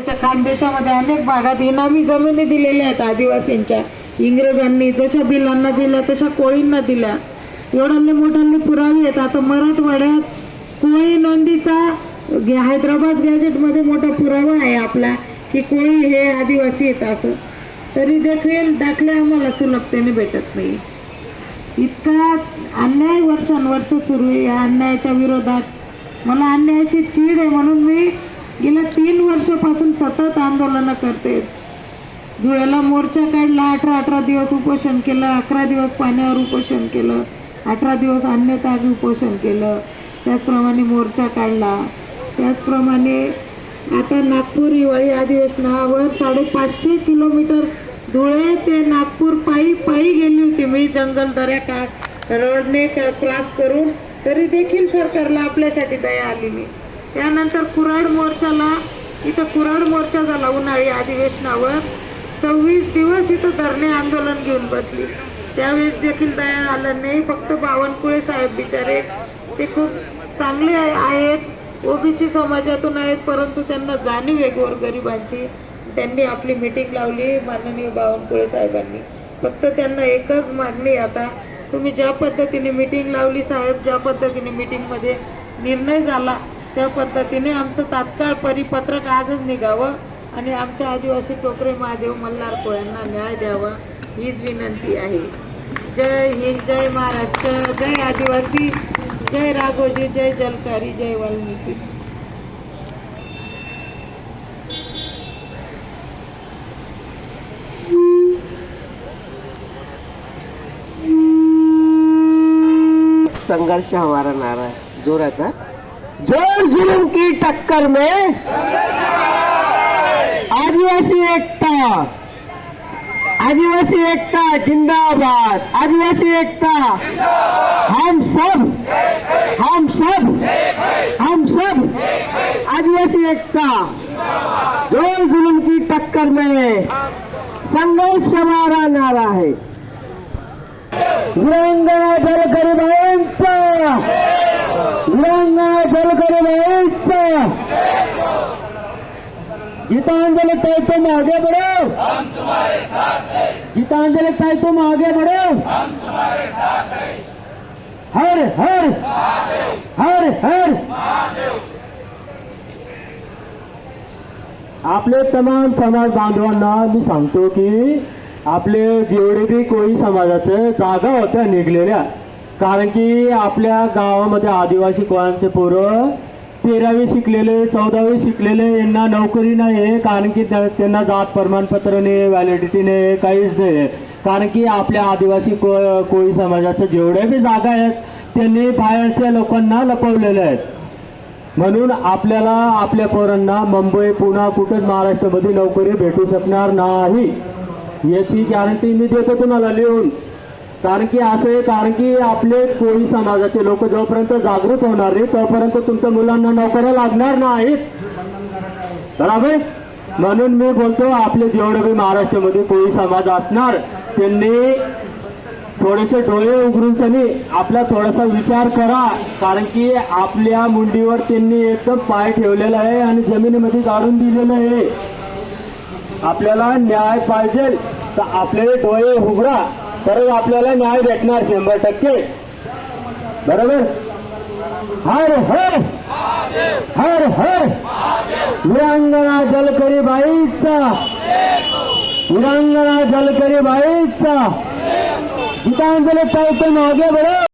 त्याच्या खानदेशामध्ये अनेक भागात इनामी जमिनी दिलेल्या आहेत आदिवासींच्या. इंग्रजांनी जशा बिलांना दिल्या तशा कोळींना दिल्या. एवढ्याले मोठ्याले पुरावे आहेत. आता मराठवाड्यात कोळी नोंदीचा हैदराबाद गॅजेटमध्ये मोठा पुरावा आहे आपला की कोळी हे आदिवासी आहेत असं. तरी देखील दाखले आम्हाला सुलभतेने भेटत नाही. इतका अन्याय वर्षानुवर्ष सुरू आहे या अन्यायाच्या विरोधात. मला अन्यायाची चीड आहे म्हणून मी गेल्या तीन वर्षापासून सतत आंदोलनं करते. धुळ्याला मोर्चा काढला अठरा अठरा दिवस उपोषण केलं अकरा दिवस पाण्यावर उपोषण केलं अठरा दिवस अन्यताग उपोषण केलं. त्याचप्रमाणे मोर्चा काढला. त्याचप्रमाणे आता नागपूर हिवाळी अधिवेशनावर साडेपाचशे किलोमीटर धुळे ते नागपूर पायी पायी गेली होती. मी जंगल दऱ्या का रोडने क्रॉस करून तरी देखील सरकारला आपल्यासाठी दया आलेली त्यानंतर कुराड मोर्चाला इथं कुराड मोर्चा झाला उन्हाळी अधिवेशनावर. सव्वीस दिवस इथं धरणे आंदोलन घेऊन बसली. त्यावेळेस देखील दया आलं नाही फक्त बावनकुळे साहेब बिचारे. ते खूप चांगले आहेत ओबीसी समाजातून आहेत परंतु त्यांना जाणीव आहे गोरगरिबांची. त्यांनी आपली मिटिंग लावली माननीय बावनकुळे साहेबांनी. फक्त त्यांना एकच मागणी आता. तुम्ही ज्या पद्धतीने मिटिंग लावली साहेब ज्या पद्धतीने मीटिंगमध्ये निर्णय झाला त्या पद्धतीने आमचं तात्काळ परिपत्रक आजच निघावं आणि आमच्या आदिवासी टोकरे महादेव मल्हार कोळ्यांना न्याय द्यावा हीच विनंती आहे. जय हिंद जय महाराष्ट्र जय आदिवासी जय राघोजी जय जलकारी जय वाल्मिकी. संघर्ष हवारा नारा जोराचा ज़ोर जुलूम की टक्कर में आदिवासी एकता आदिवासी एकता जिंदाबाद, आदिवासी एकता। हम सब हम सब हम सब आदिवासी एकता। ज़ोर जुलूम की टक्कर में संघर्ष हमारा नारा है। वीरांगणा जलकरी बाईंचा वीरांगणा जलकरी बाईंचा गीतांजलि ताई तुम आगे बढ़ो गीतांजलि ताई तुम आगे बढ़ो हर हर. हर हर. आपले तमाम समाज बांधवांना मी सांगतो की आपले जेवढे बी कोळी समाजाचे जागा होत्या निघलेल्या कारण की आपल्या गावामध्ये आदिवासी कोळांचे पोरं तेरावी शिकलेले चौदावी शिकलेले यांना नोकरी नाही आहे कारण की त्या- त्यांना जात प्रमाणपत्र नाही व्हॅलिडिटी नाही काहीच नाही आहे. कारण की आपल्या आदिवासी को कोळी समाजाच्या जेवढ्या बी जागा आहेत त्यांनी बाहेरच्या लोकांना लपवलेल्या आहेत. म्हणून आपल्याला आपल्या पोरांना मुंबई पुन्हा कुठेच महाराष्ट्रामध्ये नोकरी भेटू शकणार नाही. याची गॅरंटी मी देतो तुम्हाला लिहून. कारण की असं आहे कारण की आपले कोळी समाजाचे लोक जोपर्यंत जागृत होणार नाही तोपर्यंत तुमच्या मुलांना नोकऱ्या लागणार नाहीत. बरोबर? म्हणून मी बोलतो आपले जेवढे बी महाराष्ट्रामध्ये कोळी समाज असणार त्यांनी थोडेसे डोळे उघडून त्यांनी आपला थोडासा विचार करा. कारण की आपल्या मुंडीवर त्यांनी एकदम पाय ठेवलेला आहे आणि जमिनीमध्ये गाडून दिलेलं आहे. आपल्याला न्याय पाहिजे तर आपले डोळे उघडा. तरच आपल्याला न्याय भेटणार शंभर टक्के. बरोबर? हर हर हर हर. विरांगणा जलकरी बाईचा विरांगणा जलकरी बाईचा गीतांजली ताई मागे बरोबर